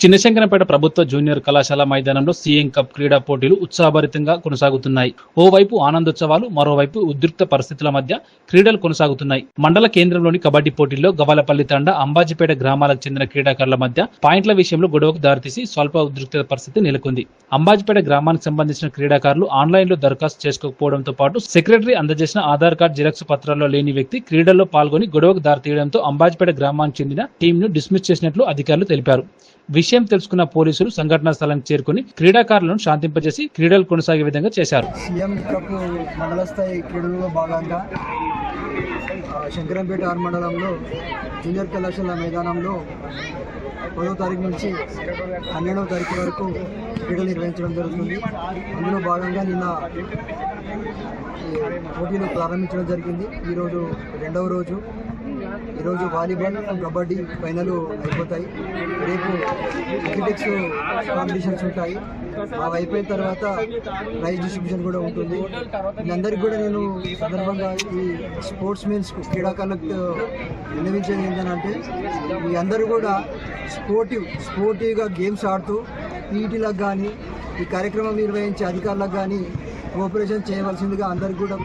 చిన్నశంకరంపేట ప్రభుత్వ జూనియర్ కళాశాల మైదానంలో సీఎం కప్ క్రీడా పోటీలు ఉత్సాహభరితంగా కొనసాగుతున్నాయి. ఓవైపు ఆనందోత్సవాలు మరోవైపు ఉద్రిక్త పరిస్థితుల మధ్య క్రీడలు కొనసాగుతున్నాయి. మండల కేంద్రంలోని కబడ్డీ పోటీల్లో గవాలపల్లి తండ అంబాజీపేట గ్రామాలకు చెందిన క్రీడాకారుల మధ్య పాయింట్ల విషయంలో గొడవకు దారితీసి స్వల్ప ఉద్రిక్త పరిస్థితి నెలకొంది. అంబాజీపేట గ్రామానికి సంబంధించిన క్రీడాకారులు ఆన్లైన్లో దరఖాస్తు చేసుకోకపోవడంతో పాటు సెక్రటరీ అందజేసిన ఆధార్ కార్డు జిరాక్స్ పత్రాల్లో లేని వ్యక్తి క్రీడల్లో పాల్గొని గొడవకు దారితీయడంతో అంబాజీపేట గ్రామానికి చెందిన టీంను డిస్మిస్ చేసినట్లు అధికారులు తెలిపారు. విషయం తెలుసుకున్న పోలీసులు సంఘటనా స్థలానికి చేరుకుని క్రీడాకారులను శాంతింపజేసి క్రీడలు కొనసాగే విధంగా చేశారు. సీఎం కప్ మండల స్థాయి భాగంగా శంకరంపేట ఆర్ మండలంలో జూనియర్ కళాశాల మైదానంలో పదో తారీఖు నుంచి పన్నెండవ తారీఖు వరకు క్రీడలు నిర్వహించడం జరుగుతుంది. అందులో భాగంగా నిన్న పోటీలు ప్రారంభించడం జరిగింది. ఈరోజు రెండవ రోజు. ఈరోజు వాలీబాల్ కబడ్డీ ఫైనల్ అయిపోతాయి. రేపు అథ్లెటిక్స్ కాంపిటీషన్స్ ఉంటాయి. అవి అయిపోయిన తర్వాత ప్రైజ్ డిస్ట్రిబ్యూషన్ కూడా ఉంటుంది. వీళ్ళందరికీ కూడా నేను సందర్భంగా ఈ స్పోర్ట్స్ మెన్స్ క్రీడాకారులకు విన్నవించేది ఏంటంటే మీ అందరూ కూడా స్పోర్టివ్ స్పోర్టివ్గా గేమ్స్ ఆడుతూ పీటీలకు కానీ ఈ కార్యక్రమం నిర్వహించే అధికారులకు కానీ కోఆపరేషన్ చేయవలసిందిగా అందరికి కూడా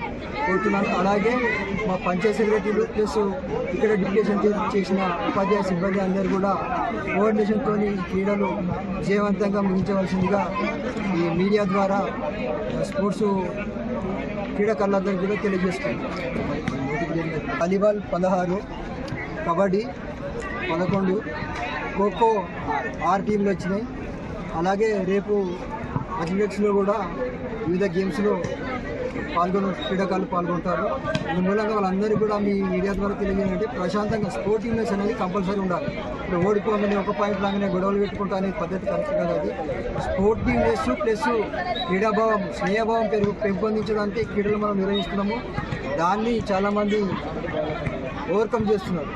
కోరుతున్నాను. అలాగే మా పంచాయత్ సెక్రటరీలు ప్లస్ ఇక్కడ డిప్యూటేషన్ చేసిన ఉపాధ్యాయ సిబ్బంది అందరూ కూడా కోఆర్డినేషన్తో క్రీడలు విజయవంతంగా ముగించవలసిందిగా ఈ మీడియా ద్వారా స్పోర్ట్స్ క్రీడాకారులందరికీ కూడా తెలియజేస్తున్నాను. వాలీబాల్ పదహారు కబడ్డీ పదకొండు ఖోఖో ఆరు టీంలు వచ్చినాయి. అలాగే రేపు అథ్లెట్స్లో కూడా వివిధ గేమ్స్లో పాల్గొన క్రీడాకారులు పాల్గొంటారు. దీని మూలంగా వాళ్ళందరికీ కూడా మీ మీడియా ద్వారా తెలియజేయాలంటే ప్రశాంతంగా స్పోర్టింగ్నెస్ అనేది కంపల్సరీ ఉండాలి. ఇప్పుడు ఓడిపోగానే ఒక పాయింట్ లాగానే గొడవలు పెట్టుకుంటా అనే పద్ధతి కరెక్ట్ కాదు అది. స్పోర్టింగ్నెస్ ప్లస్ క్రీడాభావం స్నేహభావం పెరుగు పెంపొందించడానికి క్రీడలు మనం నిర్వహిస్తున్నాము. దాన్ని చాలామంది ఓవర్కమ్ చేస్తున్నారు.